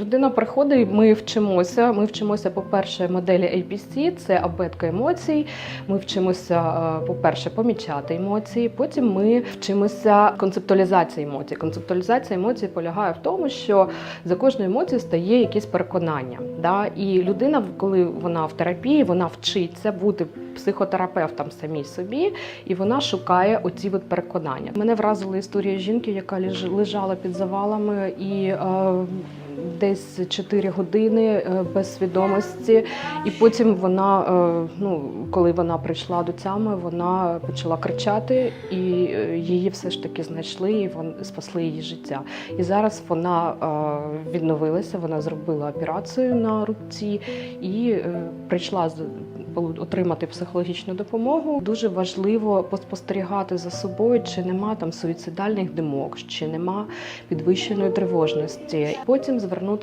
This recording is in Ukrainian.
Людина приходить, ми вчимося. Ми вчимося, по-перше, моделі APC, це абетка емоцій. Ми вчимося, е, по-перше, помічати емоції. Потім ми вчимося концептуалізації емоцій. Концептуалізація емоцій полягає в тому, що за кожною емоцією стає якесь переконання. Да? І людина, коли вона в терапії, вона вчиться бути психотерапевтом самій собі, і вона шукає оці от переконання. Мене вразила історія жінки, яка леж- лежала під завалами і. Десь 4 години е, без свідомості, і потім вона, е, ну коли вона прийшла до тями, вона почала кричати, і е, її все ж таки знайшли і вон спасли її життя. І зараз вона відновилася, вона зробила операцію на руці і прийшла отримати психологічну допомогу. Дуже важливо поспостерігати за собою, чи нема там суїцидальних думок, чи нема підвищеної тривожності. Потім звернутися